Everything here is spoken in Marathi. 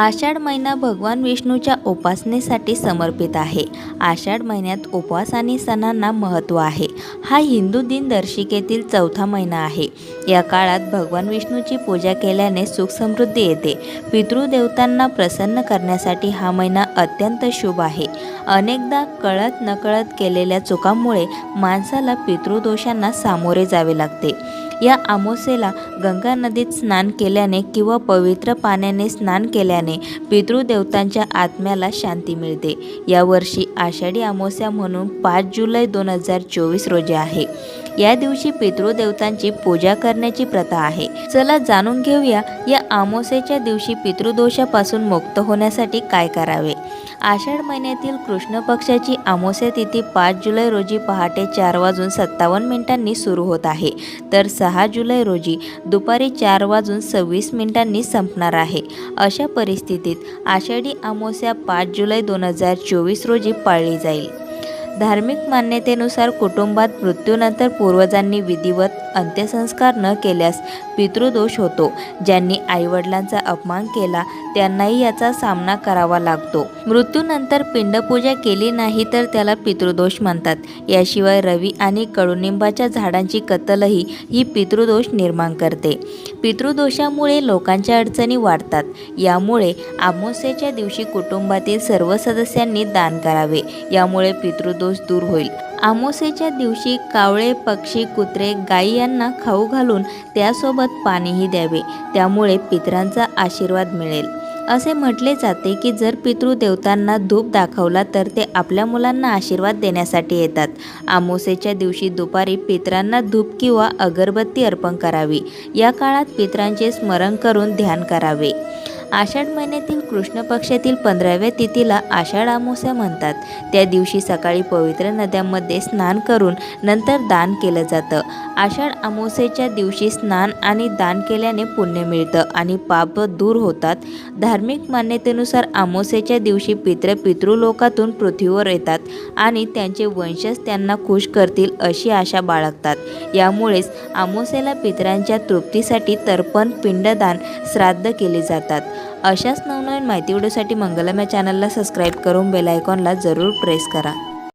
आषाढ महिना भगवान विष्णूच्या उपासनेसाठी समर्पित आहे. आषाढ महिन्यात उपवास आणि सणांना महत्त्व आहे. हा हिंदू दिनदर्शिकेतील चौथा महिना आहे. या काळात भगवान विष्णूची पूजा केल्याने सुख समृद्धी येते. पितृदेवतांना प्रसन्न करण्यासाठी हा महिना अत्यंत शुभ आहे. अनेकदा कळत नकळत केलेल्या चुकांमुळे माणसाला पितृदोषांना सामोरे जावे लागते. या आमोसेला गंगा नदीत स्नान केल्याने किंवा पवित्र पाण्याने स्नान केल्याने पितृदेवतांच्या आत्म्याला शांती मिळते. यावर्षी आषाढी आमोस्या म्हणून पाच जुलै दोन हजार चोवीस रोजी आहे. या दिवशी पितृदेवतांची पूजा करण्याची प्रथा आहे. चला जाणून घेऊया या आमोसेच्या दिवशी पितृदोषापासून मुक्त होण्यासाठी काय करावे? आषाढ महिन्यातील कृष्ण पक्षाची आमोसे तिथी पाच जुलै रोजी पहाटे चार वाजून सत्तावन्न मिनिटांनी सुरू होत आहे. तर सहा जुलै रोजी दुपारी चार वाजून सव्वीस मिनिटांनी संपणार आहे. अशा परिस्थितीत आषाढी आमोस्या पाच जुलै दोन हजार चोवीस रोजी पाळली जाईल. धार्मिक मान्यतेनुसार कुटुंबात मृत्यूनंतर पूर्वजांनी विधिवत अंत्यसंस्कार न केल्यास पितृदोष होतो. ज्यांनी आईवडिलांचा अपमान केला त्यांनाही याचा सामना करावा लागतो. मृत्यूनंतर पिंडपूजा केली नाही तर त्याला पितृदोष म्हणतात. याशिवाय रवी आणि कडुनिंबाच्या झाडांची कत्तलही ही पितृदोष निर्माण करते. पितृदोषामुळे लोकांच्या अडचणी वाढतात. यामुळे आमोस्याच्या दिवशी कुटुंबातील सर्व सदस्यांनी दान करावे. यामुळे पितृदोष दूर होईल. आमोसेच्या दिवशी कावळे पक्षी कुत्रे गाई यांना खाऊ घालून त्यासोबत पाणीही द्यावे. त्यामुळे पितरांचा आशीर्वाद मिळेल. असे म्हटले जाते की जर पितृदेवतांना धूप दाखवला तर ते आपल्या मुलांना आशीर्वाद देण्यासाठी येतात. आमोसेच्या दिवशी दुपारी पितरांना धूप किंवा अगरबत्ती अर्पण करावी. या काळात पितरांचे स्मरण करून ध्यान करावे. आषाढ महिन्यातील कृष्ण पक्षातील पंधराव्या तिथीला आषाढ अमावस्या म्हणतात. त्या दिवशी सकाळी पवित्र नद्यांमध्ये स्नान करून नंतर दान केलं जातं. आषाढ अमावस्येच्या दिवशी स्नान आणि दान केल्याने पुण्य मिळतं. आणि पाप दूर होतात. धार्मिक मान्यतेनुसार आमोसेच्या दिवशी पित्र पितृलोकातून पृथ्वीवर येतात आणि त्यांचे वंशज त्यांना खुश करतील अशी आशा बाळगतात. यामुळेच आमोसेला पितरांच्या तृप्तीसाठी तर्पण पिंडदान श्राद्ध केले जातात. अशाच नवनवीन माहिती व्हिडिओसाठी मंगलम या चॅनलला सबस्क्राईब करून बेलायकॉनला जरूर प्रेस करा.